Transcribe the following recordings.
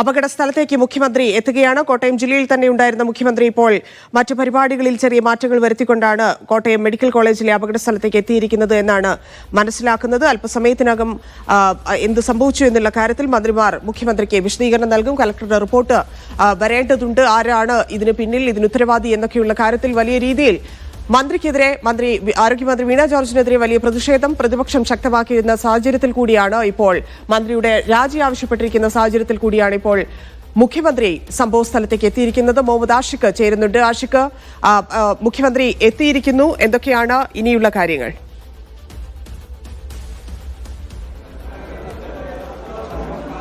അപകട സ്ഥലത്തേക്ക് മുഖ്യമന്ത്രി എത്തുകയാണ്. കോട്ടയം ജില്ലയിൽ തന്നെ ഉണ്ടായിരുന്ന മുഖ്യമന്ത്രി ഇപ്പോൾ മറ്റു പരിപാടികളിൽ ചെറിയ മാറ്റങ്ങൾ വരുത്തിക്കൊണ്ടാണ് കോട്ടയം മെഡിക്കൽ കോളേജിലെ അപകട സ്ഥലത്തേക്ക് എത്തിയിരിക്കുന്നത് എന്നാണ് മനസ്സിലാക്കുന്നത്. അല്പസമയത്തിനകം എന്ത് സംഭവിച്ചു എന്നുള്ള കാര്യത്തിൽ മന്ത്രിമാർ മുഖ്യമന്ത്രിക്ക് വിശദീകരണം നൽകും. കലക്ടറുടെ റിപ്പോർട്ട് വരേണ്ടതുണ്ട്. ആരാണ് ഇതിന് പിന്നിൽ ഇതിന് ഉത്തരവാദി എന്നൊക്കെയുള്ള കാര്യത്തിൽ വലിയ രീതിയിൽ മന്ത്രിക്കെതിരെ മന്ത്രി ആരോഗ്യമന്ത്രി വീണ ജോർജിനെതിരെ വലിയ പ്രതിഷേധം പ്രതിപക്ഷം ശക്തമാക്കിയിരുന്ന സാഹചര്യത്തിൽ കൂടിയാണ് ഇപ്പോൾ മന്ത്രിയുടെ രാജി ആവശ്യപ്പെട്ടിരിക്കുന്ന സാഹചര്യത്തിൽ കൂടിയാണ് ഇപ്പോൾ മുഖ്യമന്ത്രി സംഭവ സ്ഥലത്തേക്ക് എത്തിയിരിക്കുന്നത്. മുഹമ്മദ് ആഷിഖ് ചേരുന്നുണ്ട്. ആഷിഖ് മുഖ്യമന്ത്രി എത്തിയിരിക്കുന്നു. എന്തൊക്കെയാണ് ഇനിയുള്ള കാര്യങ്ങൾ?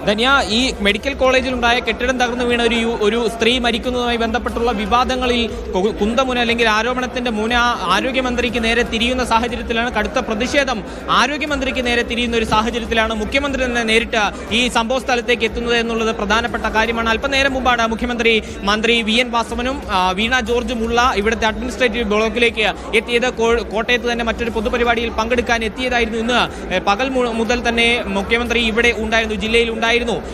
ധന്യ ഈ മെഡിക്കൽ കോളേജിലുണ്ടായ കെട്ടിടം തകർന്നു വീണ ഒരു ഒരു സ്ത്രീ മരിക്കുന്നതുമായി ബന്ധപ്പെട്ടുള്ള വിവാദങ്ങളിൽ കുന്തമുന അല്ലെങ്കിൽ ആരോപണത്തിന്റെ മുന ആരോഗ്യമന്ത്രിക്ക് നേരെ തിരിയുന്ന സാഹചര്യത്തിലാണ് കടുത്ത പ്രതിഷേധം. ആരോഗ്യമന്ത്രിക്ക് നേരെ തിരിയുന്ന ഒരു സാഹചര്യത്തിലാണ് മുഖ്യമന്ത്രി തന്നെ നേരിട്ട് ഈ സംഭവ സ്ഥലത്തേക്ക് എത്തുന്നത് എന്നുള്ളത് പ്രധാനപ്പെട്ട കാര്യമാണ്. അല്പനേരം മുമ്പാണ് മുഖ്യമന്ത്രി മന്ത്രി വി എൻ വാസവനും വീണ ജോർജും ഉള്ള ഇവിടുത്തെ അഡ്മിനിസ്ട്രേറ്റീവ് ബ്ലോക്കിലേക്ക് എത്തിയത്. കോട്ടയത്ത് തന്നെ മറ്റൊരു പൊതുപരിപാടിയിൽ പങ്കെടുക്കാൻ എത്തിയതായിരുന്നു ഇന്ന്. പകൽ മുതൽ തന്നെ മുഖ്യമന്ത്രി ഇവിടെ ഉണ്ടായിരുന്നു ജില്ലയിൽ ഉണ്ടായിരുന്നു.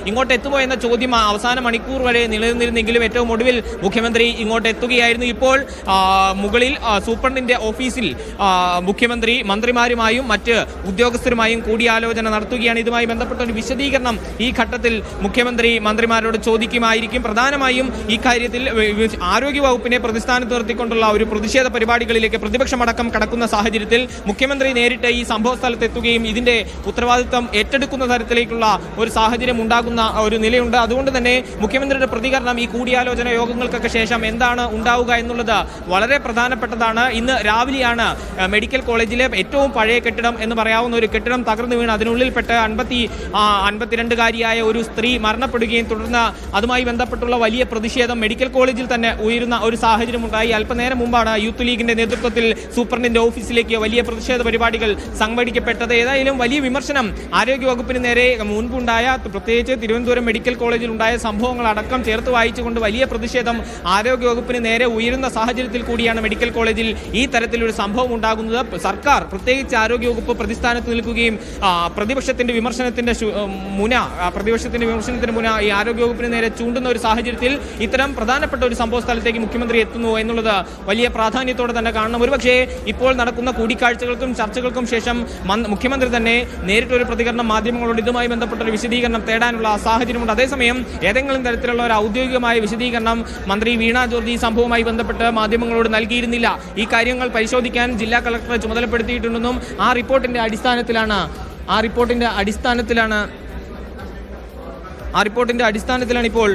ഇങ്ങോട്ട് എത്തുമോ എന്ന ചോദ്യം അവസാന മണിക്കൂർ വരെ നിലനിന്നിരുന്നെങ്കിലും ഏറ്റവും ഒടുവിൽ മുഖ്യമന്ത്രി ഇങ്ങോട്ട് എത്തുകയായിരുന്നു ഇപ്പോൾ മുകളിൽ സൂപ്രണ്ടിന്റെ ഓഫീസിൽ മുഖ്യമന്ത്രി മന്ത്രിമാരുമായും മറ്റ് ഉദ്യോഗസ്ഥരുമായും കൂടിയാലോചന നടത്തുകയാണ്. ഇതുമായി ബന്ധപ്പെട്ട ഒരു വിശദീകരണം ഈ ഘട്ടത്തിൽ മുഖ്യമന്ത്രി മന്ത്രിമാരോട് ചോദിക്കുമായിരിക്കും. പ്രധാനമായും ഈ കാര്യത്തിൽ ആരോഗ്യവകുപ്പിനെ പ്രതിസ്ഥാനത്ത് നിർത്തിക്കൊണ്ടുള്ള ഒരു പ്രതിഷേധ പരിപാടികളിലേക്ക് പ്രതിപക്ഷമടക്കം കടക്കുന്ന സാഹചര്യത്തിൽ മുഖ്യമന്ത്രി നേരിട്ട് ഈ സംഭവ സ്ഥലത്തെത്തുകയും ഇതിന്റെ ഉത്തരവാദിത്തം ഏറ്റെടുക്കുന്ന തരത്തിലേക്കുള്ള ഒരു സാഹചര്യം ഉണ്ടാകുന്ന ഒരു നിലയുണ്ട്. അതുകൊണ്ട് തന്നെ മുഖ്യമന്ത്രിയുടെ പ്രതികരണം ഈ കൂടിയാലോചന യോഗങ്ങൾക്കൊക്കെ ശേഷം എന്താണ് ഉണ്ടാവുക എന്നുള്ളത് വളരെ പ്രധാനപ്പെട്ടതാണ്. ഇന്ന് രാവിലെയാണ് മെഡിക്കൽ കോളേജിലെ ഏറ്റവും പഴയ കെട്ടിടം എന്ന് പറയാവുന്ന ഒരു കെട്ടിടം തകർന്നു വീണ് അതിനുള്ളിൽപ്പെട്ട് അൻപത്തി അൻപത്തിരണ്ടുകാരിയായ ഒരു സ്ത്രീ മരണപ്പെടുകയും തുടർന്ന് അതുമായി ബന്ധപ്പെട്ടുള്ള വലിയ പ്രതിഷേധം മെഡിക്കൽ കോളേജിൽ തന്നെ ഉയരുന്ന ഒരു സാഹചര്യം ഉണ്ടായി. അല്പനേരം മുമ്പാണ് യൂത്ത് ലീഗിന്റെ നേതൃത്വത്തിൽ സൂപ്രണ്ടിന്റെ ഓഫീസിലേക്ക് വലിയ പ്രതിഷേധ പരിപാടികൾ സംഘടിക്കപ്പെട്ടത്. ഏതായാലും വലിയ വിമർശനം ആരോഗ്യവകുപ്പിന് നേരെ മുൻപുണ്ടായ പ്രത്യേകിച്ച് തിരുവനന്തപുരം മെഡിക്കൽ കോളേജിൽ ഉണ്ടായ സംഭവങ്ങൾ അടക്കം ചേർത്ത് വായിച്ചുകൊണ്ട് വലിയ പ്രതിഷേധം ആരോഗ്യവകുപ്പിന് നേരെ ഉയരുന്ന സാഹചര്യത്തിൽ കൂടിയാണ് മെഡിക്കൽ കോളേജിൽ ഈ തരത്തിലൊരു സംഭവം ഉണ്ടാകുന്നത്. സർക്കാർ പ്രത്യേകിച്ച് ആരോഗ്യവകുപ്പ് പ്രതിസ്ഥാനത്ത് നിൽക്കുകയും പ്രതിപക്ഷത്തിന്റെ വിമർശനത്തിന്റെ മുന പ്രതിപക്ഷത്തിന്റെ വിമർശനത്തിന് മുന ഈ ആരോഗ്യവകുപ്പിന് നേരെ ചൂണ്ടുന്ന ഒരു സാഹചര്യത്തിൽ ഇത്തരം പ്രധാനപ്പെട്ട ഒരു സംഭവ സ്ഥലത്തേക്ക് മുഖ്യമന്ത്രി എത്തുന്നു എന്നുള്ളത് വലിയ പ്രാധാന്യത്തോടെ തന്നെ കാണണം. ഒരുപക്ഷേ ഇപ്പോൾ നടക്കുന്ന കൂടിക്കാഴ്ചകൾക്കും ചർച്ചകൾക്കും ശേഷം മുഖ്യമന്ത്രി തന്നെ നേരിട്ടൊരു പ്രതികരണം മാധ്യമങ്ങളോട് ഇതുമായി ബന്ധപ്പെട്ട ഒരു വിശദീകരണം തേടാനുള്ള സാഹചര്യമുണ്ട്. അതേസമയം ഏതെങ്കിലും തരത്തിലുള്ള ഒരു ഔദ്യോഗികമായ വിശദീകരണം മന്ത്രി വീണ ജോർജ് ഈ സംഭവവുമായി ബന്ധപ്പെട്ട് മാധ്യമങ്ങളോട് നൽകിയിരുന്നില്ല. ഈ കാര്യങ്ങൾ പരിശോധിക്കാൻ ജില്ലാ കളക്ടറെ ചുമതലപ്പെടുത്തിയിട്ടുണ്ടെന്നും ആ റിപ്പോർട്ടിന്റെ അടിസ്ഥാനത്തിലാണ് ആ റിപ്പോർട്ടിന്റെ അടിസ്ഥാനത്തിലാണ് ആ റിപ്പോർട്ടിന്റെ അടിസ്ഥാനത്തിലാണ് ഇപ്പോൾ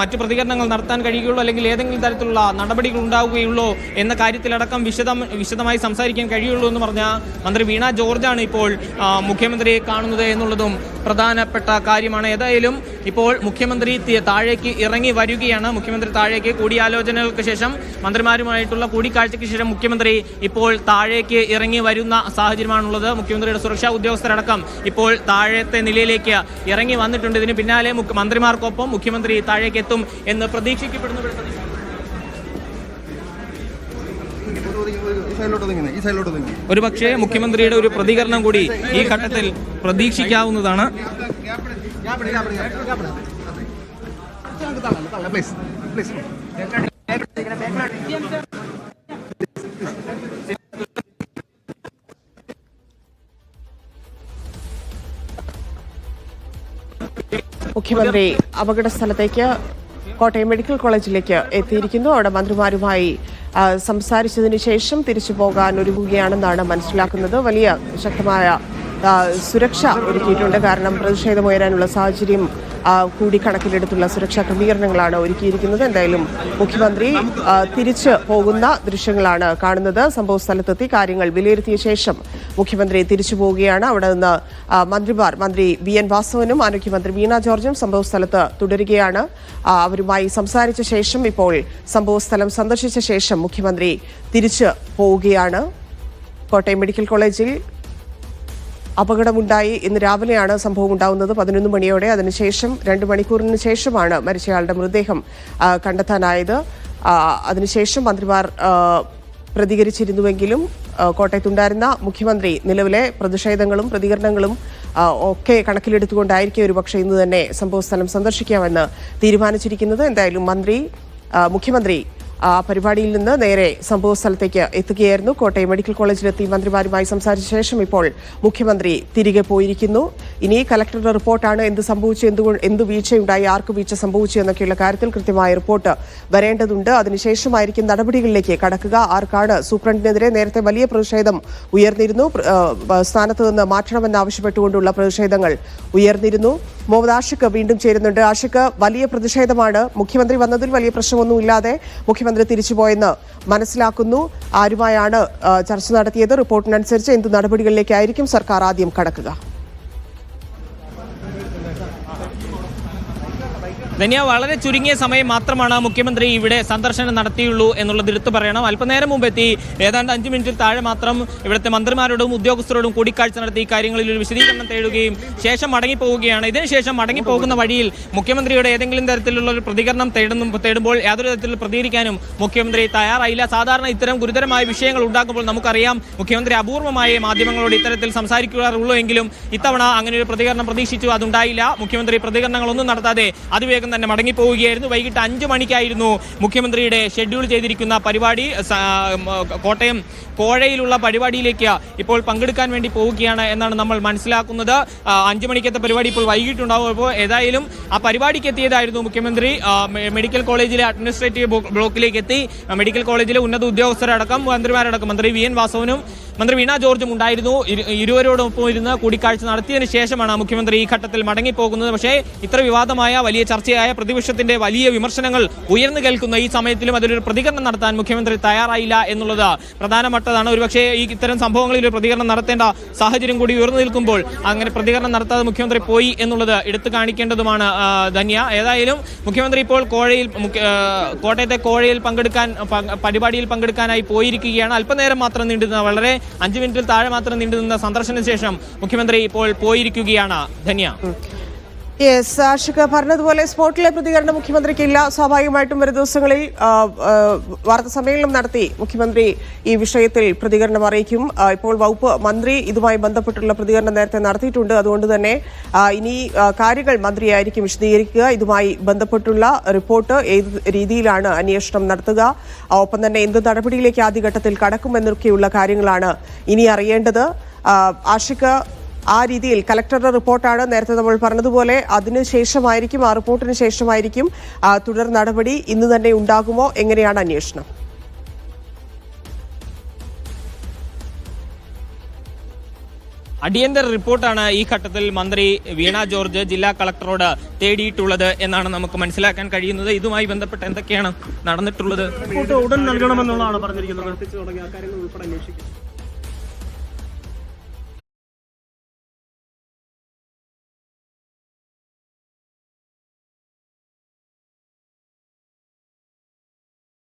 മറ്റു പ്രതികരണങ്ങൾ നടത്താൻ കഴിയുകയുള്ളൂ അല്ലെങ്കിൽ ഏതെങ്കിലും തരത്തിലുള്ള നടപടികൾ ഉണ്ടാവുകയുള്ളൂ എന്ന കാര്യത്തിലടക്കം വിശദം വിശദമായി സംസാരിക്കാൻ കഴിയുള്ളൂ എന്ന് പറഞ്ഞ മന്ത്രി വീണ ജോർജാണ് ഇപ്പോൾ മുഖ്യമന്ത്രിയെ കാണുന്നത് എന്നുള്ളതും പ്രധാനപ്പെട്ട കാര്യമാണ്. ഏതായാലും ഇപ്പോൾ മുഖ്യമന്ത്രി താഴേക്ക് ഇറങ്ങി വരികയാണ്. മുഖ്യമന്ത്രി താഴേക്ക് കൂടിയാലോചനകൾക്ക് ശേഷം മന്ത്രിമാരുമായിട്ടുള്ള കൂടിക്കാഴ്ചയ്ക്ക് ശേഷം മുഖ്യമന്ത്രി ഇപ്പോൾ താഴേക്ക് ഇറങ്ങി വരുന്ന സാഹചര്യമാണുള്ളത്. മുഖ്യമന്ത്രിയുടെ സുരക്ഷാ ഉദ്യോഗസ്ഥരടക്കം ഇപ്പോൾ താഴത്തെ നിലയിലേക്ക് ഇറങ്ങി വന്നിട്ടുണ്ട്. ഇതിന് പിന്നാലെ മന്ത്രിമാർക്കൊപ്പം മുഖ്യമന്ത്രി താഴേക്ക് എത്തും എന്ന് പ്രതീക്ഷിക്കപ്പെടുന്നു ഒരു പക്ഷേ മുഖ്യമന്ത്രിയുടെ ഒരു പ്രതികരണം കൂടി ഈ ഘട്ടത്തിൽ പ്രതീക്ഷിക്കാവുന്നതാണ്. പ്ലീസ് പ്ലീസ് മുഖ്യമന്ത്രി അപകട സ്ഥലത്തേക്ക് കോട്ടയം മെഡിക്കൽ കോളേജിലേക്ക് എത്തിയിരിക്കുന്നു. അവിടെ മന്ത്രിമാരുമായി സംസാരിച്ചതിന് ശേഷം തിരിച്ചു പോകാൻ ഒരുങ്ങുകയാണെന്നാണ് മനസ്സിലാക്കുന്നത്. വലിയ ശക്തമായ സുരക്ഷ ഒരുക്കിയിട്ടുണ്ട്. കാരണം പ്രതിഷേധമുയരാനുള്ള സാഹചര്യം കൂടി കണക്കിലെടുത്തുള്ള സുരക്ഷാ ക്രമീകരണങ്ങളാണ് ഒരുക്കിയിരിക്കുന്നത്. എന്തായാലും മുഖ്യമന്ത്രി തിരിച്ച് പോകുന്ന ദൃശ്യങ്ങളാണ് കാണുന്നത്. സംഭവ സ്ഥലത്തെത്തി കാര്യങ്ങൾ വിലയിരുത്തിയ ശേഷം മുഖ്യമന്ത്രി തിരിച്ചു പോവുകയാണ്. അവിടെ നിന്ന് മന്ത്രിമാർ മന്ത്രി വി എൻ വാസവനും ആരോഗ്യമന്ത്രി വീണ ജോർജും സംഭവ സ്ഥലത്ത് തുടരുകയാണ്. അവരുമായി സംസാരിച്ച ശേഷം ഇപ്പോൾ സംഭവ സ്ഥലം സന്ദർശിച്ച ശേഷം മുഖ്യമന്ത്രി തിരിച്ചു പോവുകയാണ്. കോട്ടയം മെഡിക്കൽ കോളേജിൽ അപകടമുണ്ടായി ഇന്ന് രാവിലെയാണ് സംഭവം ഉണ്ടാവുന്നത്. പതിനൊന്ന് മണിയോടെ അതിനുശേഷം രണ്ട് മണിക്കൂറിന് ശേഷമാണ് മരിച്ചയാളുടെ മൃതദേഹം കണ്ടെത്താനായത്. അതിനുശേഷം മന്ത്രിമാർ പ്രതികരിച്ചിരുന്നുവെങ്കിലും കോട്ടയത്തുണ്ടായിരുന്ന മുഖ്യമന്ത്രി നിലവിലെ പ്രതിഷേധങ്ങളും പ്രതികരണങ്ങളും ഒക്കെ കണക്കിലെടുത്തുകൊണ്ടായിരിക്കും ഒരുപക്ഷെ ഇന്ന് തന്നെ സംഭവസ്ഥലം സന്ദർശിക്കാമെന്ന് തീരുമാനിച്ചിരിക്കുന്നത്. എന്തായാലും മന്ത്രി മുഖ്യമന്ത്രി പരിപാടിയിൽ നിന്ന് നേരെ സംഭവ സ്ഥലത്തേക്ക് എത്തുകയായിരുന്നു. കോട്ടയം മെഡിക്കൽ കോളേജിലെത്തി മന്ത്രിമാരുമായി സംസാരിച്ച ശേഷം ഇപ്പോൾ മുഖ്യമന്ത്രി തിരികെ പോയിരിക്കുന്നു. ഇനി കലക്ടറുടെ റിപ്പോർട്ടാണ് എന്ത് സംഭവിച്ചു എന്തുകൊണ്ട് എന്ത് വീഴ്ചയുണ്ടായി ആർക്ക് വീഴ്ച സംഭവിച്ചു എന്നൊക്കെയുള്ള കാര്യത്തിൽ കൃത്യമായ റിപ്പോർട്ട് വരേണ്ടതുണ്ട്. അതിനുശേഷമായിരിക്കും നടപടികളിലേക്ക് കടക്കുക. ആർക്കാണ് സൂപ്രണ്ടിനെതിരെ നേരത്തെ വലിയ പ്രതിഷേധം ഉയർന്നിരുന്നു. സ്ഥാനത്ത് നിന്ന് മാറ്റണമെന്ന് ആവശ്യപ്പെട്ടുകൊണ്ടുള്ള പ്രതിഷേധങ്ങൾ ഉയർന്നിരുന്നു. മുഹമ്മദ് ആഷിഖ് വീണ്ടും ചേരുന്നുണ്ട്. ആഷിഖ് വലിയ പ്രതിഷേധമാണ്. മുഖ്യമന്ത്രി വന്നതിൽ വലിയ പ്രശ്നമൊന്നുമില്ലാതെ മുഖ്യമന്ത്രി തിരിച്ചുപോയെന്ന് മനസ്സിലാക്കുന്നു. ആരുമായാണ് ചർച്ച നടത്തിയത്? റിപ്പോർട്ടിനനുസരിച്ച് എന്ത് നടപടികളിലേക്കായിരിക്കും സർക്കാർ ആദ്യം കടക്കുക? ധന്യ വളരെ ചുരുങ്ങിയ സമയം മാത്രമാണ് മുഖ്യമന്ത്രി ഇവിടെ സന്ദർശനം നടത്തിയുള്ളൂ എന്നുള്ളത് എടുത്തു പറയണം. അല്പനേരം മുമ്പ് എത്തി ഏതാണ്ട് അഞ്ച് മിനിറ്റിൽ താഴെ മാത്രം ഇവിടുത്തെ മന്ത്രിമാരോടും ഉദ്യോഗസ്ഥരോടും കൂടിക്കാഴ്ച നടത്തി കാര്യങ്ങളിൽ ഒരു വിശദീകരണം തേടുകയും ശേഷം മടങ്ങിപ്പോവുകയാണ്. ഇതിനുശേഷം മടങ്ങിപ്പോകുന്ന വഴിയിൽ മുഖ്യമന്ത്രിയുടെ ഏതെങ്കിലും തരത്തിലുള്ള ഒരു പ്രതികരണം തേടുന്നു തേടുമ്പോൾ യാതൊരു തരത്തിൽ പ്രതികരിക്കാനും മുഖ്യമന്ത്രി തയ്യാറായില്ല. സാധാരണ ഇത്തരം ഗുരുതരമായ വിഷയങ്ങൾ ഉണ്ടാക്കുമ്പോൾ നമുക്കറിയാം മുഖ്യമന്ത്രി അപൂർവമായ മാധ്യമങ്ങളോട് ഇത്തരത്തിൽ സംസാരിക്കാറുള്ളൂ എങ്കിലും ഇത്തവണ അങ്ങനെ ഒരു പ്രതികരണം പ്രതീക്ഷിച്ചു. അതുണ്ടായില്ല. മുഖ്യമന്ത്രി പ്രതികരണങ്ങളൊന്നും നടത്താതെ അതിവേഗം തന്നെ മടങ്ങിപ്പോവുകയായിരുന്നു. വൈകിട്ട് അഞ്ച് മണിക്കായിരുന്നു മുഖ്യമന്ത്രിയുടെ ഷെഡ്യൂൾ ചെയ്തിരിക്കുന്ന പരിപാടി. കോട്ടയം കോഴയിലുള്ള പരിപാടിയിലേക്ക് ഇപ്പോൾ പങ്കെടുക്കാൻ വേണ്ടി പോവുകയാണ് എന്നാണ് നമ്മൾ മനസ്സിലാക്കുന്നത്. അഞ്ചു മണിക്കത്തെ പരിപാടി ഇപ്പോൾ വൈകിട്ടുണ്ടാവും. അപ്പോൾ ഏതായാലും ആ പരിപാടിക്ക് എത്തിയതായിരുന്നു മുഖ്യമന്ത്രി. മെഡിക്കൽ കോളേജിലെ അഡ്മിനിസ്ട്രേറ്റീവ് ബ്ലോക്കിലേക്ക് എത്തി. മെഡിക്കൽ കോളേജിലെ ഉന്നത ഉദ്യോഗസ്ഥരടക്കം മന്ത്രിമാരടക്കം മന്ത്രി വി എൻ വാസവനും മന്ത്രി വീണ ജോർജും ഉണ്ടായിരുന്നു. ഇരു- ഇരുവരോടൊപ്പം ഇരുന്ന് കൂടിക്കാഴ്ച നടത്തിയതിന് ശേഷമാണ് മുഖ്യമന്ത്രി ഈ ഘട്ടത്തിൽ മടങ്ങിപ്പോകുന്നത്. പക്ഷേ ഇത്ര വിവാദമായ വലിയ ചർച്ചയായ പ്രതിപക്ഷത്തിന്റെ വലിയ വിമർശനങ്ങൾ ഉയർന്നു കേൾക്കുന്ന ഈ സമയത്തിലും അതിലൊരു പ്രതികരണം നടത്താൻ മുഖ്യമന്ത്രി തയ്യാറായില്ല എന്നുള്ളത് പ്രധാനപ്പെട്ടതാണ്. ഒരുപക്ഷേ ഈ ഇത്തരം സംഭവങ്ങളിൽ ഒരു പ്രതികരണം നടത്തേണ്ട സാഹചര്യം കൂടി ഉയർന്നു നിൽക്കുമ്പോൾ അങ്ങനെ പ്രതികരണം നടത്താതെ മുഖ്യമന്ത്രി പോയി എന്നുള്ളത് എടുത്തു കാണിക്കേണ്ടതുമാണ് ധന്യ. ഏതായാലും മുഖ്യമന്ത്രി ഇപ്പോൾ കോഴയിൽ കോട്ടയത്തെ കോഴയിൽ പങ്കെടുക്കാൻ പരിപാടിയിൽ പങ്കെടുക്കാനായി പോയിരിക്കുകയാണ്. അല്പനേരം മാത്രം നീണ്ടുന്ന വളരെ അഞ്ചു മിനിറ്റിൽ താഴെ മാത്രം നീണ്ടുനിന്ന സന്ദർശന ശേഷം മുഖ്യമന്ത്രി ഇപ്പോൾ പോയിരിക്കുകയാണ് ധന്യ. യെസ് ആഷിക പറഞ്ഞതുപോലെ സ്പോട്ടിലെ പ്രതികരണം മുഖ്യമന്ത്രിക്കില്ല. സ്വാഭാവികമായിട്ടും വരും ദിവസങ്ങളിൽ വാർത്താ സമ്മേളനം നടത്തി മുഖ്യമന്ത്രി ഈ വിഷയത്തിൽ പ്രതികരണം അറിയിക്കും. ഇപ്പോൾ വകുപ്പ് മന്ത്രി ഇതുമായി ബന്ധപ്പെട്ടുള്ള പ്രതികരണം നേരത്തെ നടത്തിയിട്ടുണ്ട്. അതുകൊണ്ട് തന്നെ ഇനി കാര്യങ്ങൾ മന്ത്രിയായിരിക്കും വിശദീകരിക്കുക. ഇതുമായി ബന്ധപ്പെട്ടുള്ള റിപ്പോർട്ട് ഏത് രീതിയിലാണ് അന്വേഷണം നടത്തുക. ഒപ്പം തന്നെ എന്ത് നടപടിയിലേക്ക് ആദ്യഘട്ടത്തിൽ കടക്കുമെന്നൊക്കെയുള്ള കാര്യങ്ങളാണ് ഇനി അറിയേണ്ടത്. ആഷിക ആ രീതിയിൽ കലക്ടറുടെ റിപ്പോർട്ടാണ് നേരത്തെ നമ്മൾ പറഞ്ഞതുപോലെ അതിനുശേഷമായിരിക്കും ആ റിപ്പോർട്ടിന് ശേഷമായിരിക്കും തുടർ നടപടി ഇന്ന് തന്നെ ഉണ്ടാകുമോ? എങ്ങനെയാണ് അന്വേഷണം? അടിയന്തര റിപ്പോർട്ടാണ് ഈ ഘട്ടത്തിൽ മന്ത്രി വീണ ജോർജ് ജില്ലാ കളക്ടറോട് തേടിയിട്ടുള്ളത് എന്നാണ് നമുക്ക് മനസ്സിലാക്കാൻ കഴിയുന്നത്. ഇതുമായി ബന്ധപ്പെട്ട് എന്തൊക്കെയാണ് നടന്നിട്ടുള്ളത്? റിപ്പോർട്ട് ഉടൻ നൽകണമെന്നുള്ളതാണ് പറഞ്ഞിരിക്കുന്നത്.